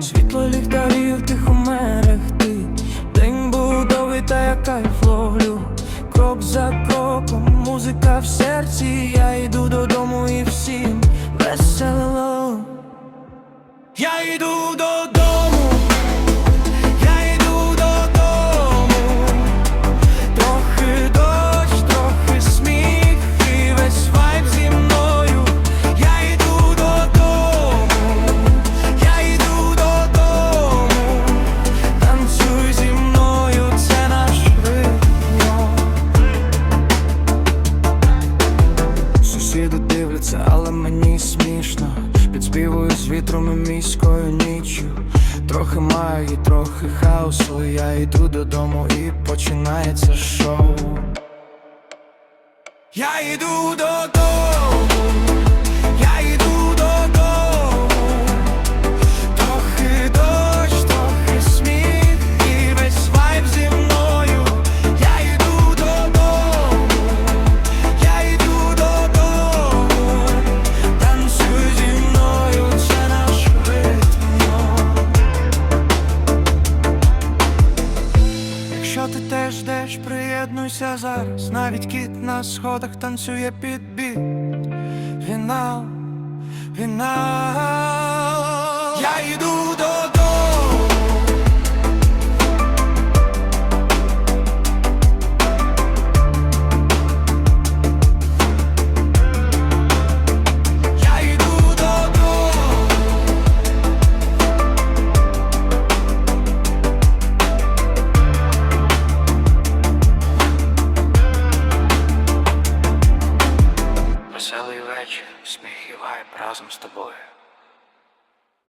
Світло ліхтарів тихо мерехтить День будови, та я кайф ловлю Крок за кроком, музика в серці, я йду додому і всім весело. Я йду додому смішно. Підспівую з вітром і міською ніччю. Трохи маю, трохи хаосу. Я йду додому і починається шоу. Я йду додому, Якщо ти теж ждеш, приєднуйся зараз. Навіть кіт на сходах танцює під біт. Фінал, фінал. Вечір, сміх і вайб разом з тобою.